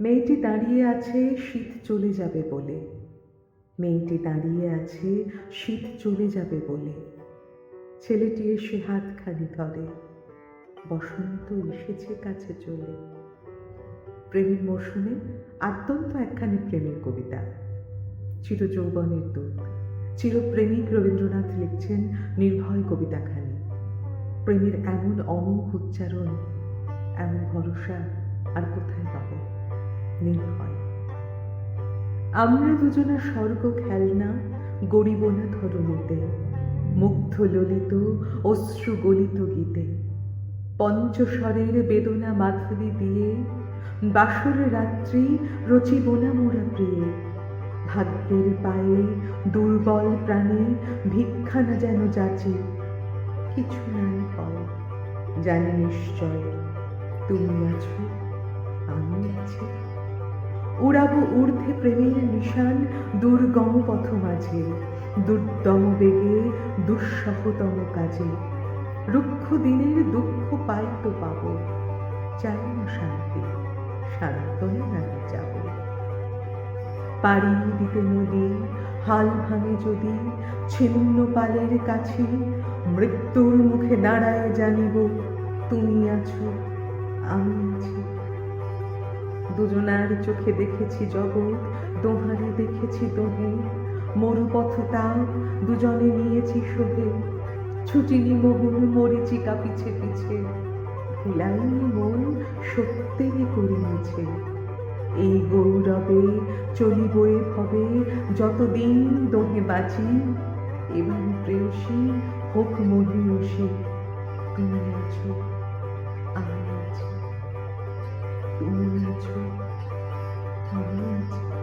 মেয়েটি দাঁড়িয়ে আছে, শীত চলে যাবে বলে। মেয়েটি দাঁড়িয়ে আছে, শীত চলে যাবে বলে। ছেলেটি এসে হাতখানি ধরে। বসন্ত এসেছে কাছে চলে। প্রেমের মরশুমে আদ্যন্ত একখানি প্রেমের কবিতা। চিরযৌবনের দূত। চিরপ্রেমিক রবীন্দ্রনাথ লিখছেন নির্ভয় কবিতাখানি। প্রেমের এমন অমোঘ উচ্চারণ, এমন ভরসা আর কোথায় পাব? নির্ভয় আমরা দুজনা স্বর্গ খেলনা গড়িব না ধরণীতে মুগ্ধ ললিত অশ্রু গলিত গীতে। পঞ্চস্বরের বেদনা মাধুরী দিয়ে, বাসর রাত্রি রচিব না মোরা প্রিয়ে। ভাগ্যের পায়ে দুর্বল প্রাণে ভিক্ষা না যেন যাচে। কিছু নাই হয় জানি নিশ্চয় তুমি আছি। উড়াবো ঊর্ধ্বে প্রেমের নিশান দুর্গম পথ মাঝে, দুর্দম বেগে, দুঃসহতম কাজে। রুক্ষ দিনের দুঃখ পাই তো পাব, চাই না শান্তি সান্ত্বনা না যাব। পাড়ি দিতে নদী হাল ভাঙে যদি, ছিন্ন পালের কাছে, মৃত্যুর মুখে দাঁড়ায় জানিব, তুমি আছো, আমি আছি। দুজনার চোখে দেখেছি জগৎ দোহারে দেখেছি দোহে মরুপথ তাও দুজনে নিয়েছি সোহে ছুটিনি মোহন মরিচিকা পিছে পিছে। ভুলাইনি মন সত্যেরই করিয়েছে এই গৌরবে চলিবয়ে ভবে, যতদিন দোহে বাঁচি, এবার প্রেয়সী হোক 운명을 가져 더